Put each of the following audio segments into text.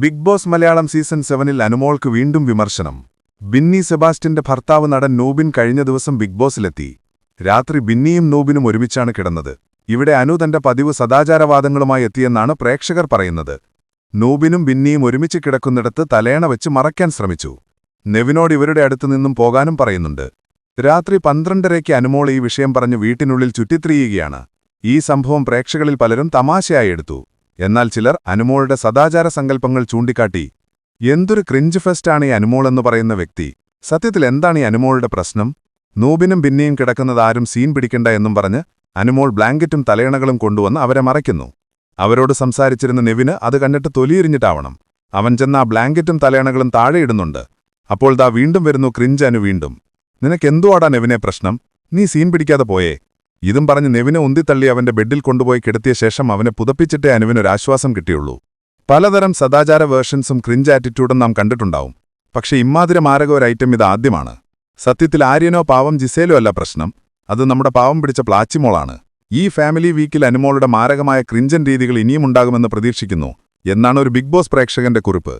Big boss Malayalam season സെവനിൽ അനുമോൾക്ക് വീണ്ടും വിമർശനം. ബിന്നി സെബാസ്റ്റ്യന്റെ ഭർത്താവ് നടൻ നൂബിൻ കഴിഞ്ഞ ദിവസം ബിഗ് ബോസിലെത്തി. രാത്രി ബിന്നിയും നൂബിനും ഒരുമിച്ചാണ് കിടന്നത്. ഇവിടെ അനു തന്റെ പതിവ് സദാചാരവാദങ്ങളുമായി എത്തിയെന്നാണ് പ്രേക്ഷകർ പറയുന്നത്. നൂബിനും ബിന്നിയും ഒരുമിച്ച് കിടക്കുന്നിടത്ത് തലേണ വെച്ച് മറയ്ക്കാൻ ശ്രമിച്ചു. നെവിനോട് ഇവരുടെ അടുത്തു നിന്നും പോകാനും പറയുന്നുണ്ട്. രാത്രി പന്ത്രണ്ടരയ്ക്ക് അനുമോൾ ഈ വിഷയം പറഞ്ഞ് വീട്ടിനുള്ളിൽ ചുറ്റിത്തിരിയുകയാണ്. ഈ സംഭവം പ്രേക്ഷകരിൽ പലരും തമാശയായി എടുത്തു. എന്നാൽ ചിലർ അനുമോളുടെ സദാചാര സങ്കല്പങ്ങൾ ചൂണ്ടിക്കാട്ടി എന്തൊരു ക്രിഞ്ച് ഫെസ്റ്റാണ് ഈ അനുമോൾ എന്ന് പറയുന്ന വ്യക്തി. സത്യത്തിൽ എന്താണ് ഈ അനുമോളുടെ പ്രശ്നം? നൂബിനും പിന്നെയും കിടക്കുന്നത് ആരും സീൻ പിടിക്കണ്ട എന്നും പറഞ്ഞ് അനുമോൾ ബ്ലാങ്കറ്റും തലയണകളും കൊണ്ടുവന്ന് അവരെ മറയ്ക്കുന്നു. അവരോട് സംസാരിച്ചിരുന്ന നെവിന് അത് കണ്ടിട്ട് തൊലിയിരിഞ്ഞിട്ടാവണം. അവൻ ചെന്ന് ആ ബ്ലാങ്കറ്റും തലയണകളും താഴെയിടുന്നുണ്ട് അപ്പോൾ ദാ വീണ്ടും വരുന്നു ക്രിഞ്ച് അനു വീണ്ടും. നിനക്കെന്തുവാടാ നെവിനെ പ്രശ്നം? നീ സീൻ പിടിക്കാതെ പോയേ. ഇതും പറഞ്ഞ് നെവിനെ ഉന്തിത്തള്ളി അവന്റെ ബെഡിൽ കൊണ്ടുപോയി കിടത്തിയ ശേഷം അവനെ പുതപ്പിച്ചിട്ടേ അനുവിനൊരാശ്വാസം കിട്ടിയുള്ളൂ. പലതരം സദാചാര വേർഷൻസും ക്രിഞ്ച് ആറ്റിറ്റ്യൂഡും നാം കണ്ടിട്ടുണ്ടാവും. പക്ഷേ ഇമ്മാതിരി മാരക ഒരു ഐറ്റം ഇത് ആദ്യമാണ്. സത്യത്തിൽ ആര്യനോ പാവം ജിസേലോ അല്ല പ്രശ്നം. അത് നമ്മുടെ പാവം പിടിച്ച പ്ലാച്ചിമോളാണ്. ഈ ഫാമിലി വീക്കിൽ അനുമോളുടെ മാരകമായ ക്രിഞ്ചൻ രീതികൾ ഇനിയും ഉണ്ടാകുമെന്ന് പ്രതീക്ഷിക്കുന്നു. എന്നാണ് ഒരു ബിഗ് ബോസ് പ്രേക്ഷകന്റെ കുറിപ്പ്.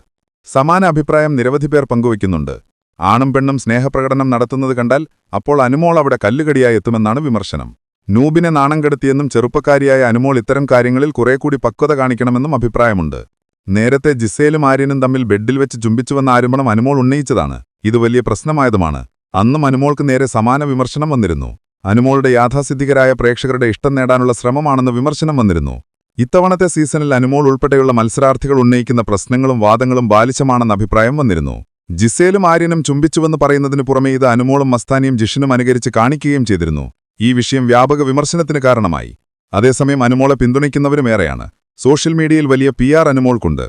സമാന അഭിപ്രായം നിരവധി പേർ പങ്കുവയ്ക്കുന്നുണ്ട്. ആണും പെണ്ണും സ്നേഹപ്രകടനം നടത്തുന്നത് കണ്ടാൽ അപ്പോൾ അനുമോൾ അവിടെ കല്ലുകടിയായി എത്തുമെന്നാണ് വിമർശനം. നൂബിനെ നാണം കെടുത്തിയെന്നും ചെറുപ്പക്കാരിയായ അനുമോൾ ഇത്തരം കാര്യങ്ങളിൽ കുറേക്കൂടി പക്വത കാണിക്കണമെന്നും അഭിപ്രായമുണ്ട്. നേരത്തെ ജിസേലും ആര്യനും തമ്മിൽ ബെഡിൽ വെച്ച് ചുംബിച്ചുവെന്ന ആരോപണം അനുമോൾ ഉന്നയിച്ചതാണ്. ഇത് വലിയ പ്രശ്നമായതുമാണ്. അന്നും അനുമോൾക്ക് നേരെ സമാന വിമർശനം വന്നിരുന്നു. അനുമോളുടെ യാഥാസിദ്ധികരായ പ്രേക്ഷകരുടെ ഇഷ്ടം നേടാനുള്ള ശ്രമമാണെന്ന് വിമർശനം വന്നിരുന്നു. ഇത്തവണത്തെ സീസണിൽ അനുമോൾ ഉൾപ്പെടെയുള്ള മത്സരാർത്ഥികൾ ഉന്നയിക്കുന്ന പ്രശ്നങ്ങളും വാദങ്ങളും ബാലിശമാണെന്ന അഭിപ്രായം വന്നിരുന്നു. ജിസേലും ആര്യനും ചുംബിച്ചുവെന്ന് പറയുന്നതിന് പുറമെ ഇത് അനുമോളും മസ്താനിയും ജിഷിനും അനുകരിച്ച് കാണിക്കുകയും ചെയ്തിരുന്നു. ഈ വിഷയം വ്യാപക വിമർശനത്തിന് കാരണമായി. അതേസമയം അനുമോളെ പിന്തുണയ്ക്കുന്നവരുമേറെയാണ് സോഷ്യൽ മീഡിയയിൽ വലിയ പി ആർ അനുമോൾക്കുണ്ട്.